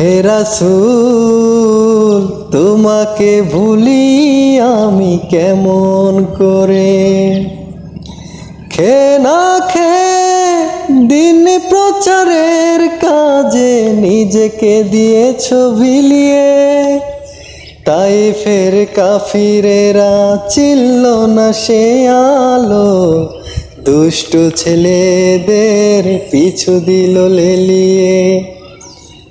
হে রাসূল, তোমাকে ভুলি আমি কেমন করে? খে না খে, দিন প্রচারের কাজে নিজেকে দিয়েছ বিলিয়ে। তাই ফের কাফিরেরা চিল্ল না সে আলো। দুষ্ট ছেলেদের পিছু দিল লেলিয়ে।